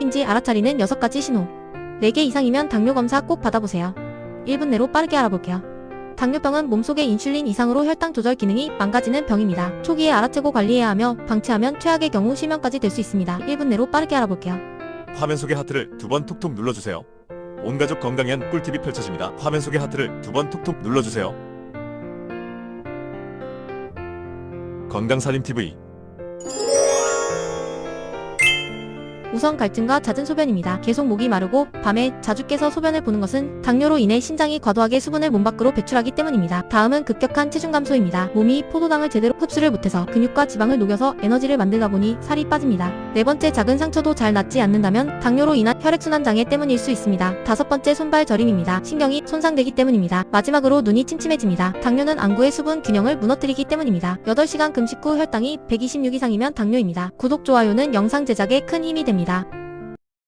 인지 알아차리는 6가지 신호. 4개 이상이면 당뇨 검사 꼭 받아보세요. 1분 내로 빠르게 알아볼게요. 당뇨병은 몸속의 인슐린 이상으로 혈당 조절 기능이 망가지는 병입니다. 초기에 알아채고 관리해야 하며 방치하면 최악의 경우 실명까지 될 수 있습니다. 1분 내로 빠르게 알아볼게요. 화면 속의 하트를 두 번 톡톡 눌러주세요. 온 가족 건강에 한 꿀팁이 펼쳐집니다. 화면 속의 하트를 두 번 톡톡 눌러주세요. 건강살림TV 우선 갈증과 잦은 소변입니다. 계속 목이 마르고 밤에 자주 깨서 소변을 보는 것은 당뇨로 인해 신장이 과도하게 수분을 몸 밖으로 배출하기 때문입니다. 다음은 급격한 체중 감소입니다. 몸이 포도당을 제대로 흡수를 못해서 근육과 지방을 녹여서 에너지를 만들다 보니 살이 빠집니다. 네 번째 작은 상처도 잘 낫지 않는다면 당뇨로 인한 혈액순환 장애 때문일 수 있습니다. 다섯 번째 손발 저림입니다. 신경이 손상되기 때문입니다. 마지막으로 눈이 침침해집니다. 당뇨는 안구의 수분 균형을 무너뜨리기 때문입니다. 8시간 금식 후 혈당이 126 이상이면 당뇨입니다. 구독, 좋아요는 영상 제작에 큰 힘이 됩니다. 감사합니다.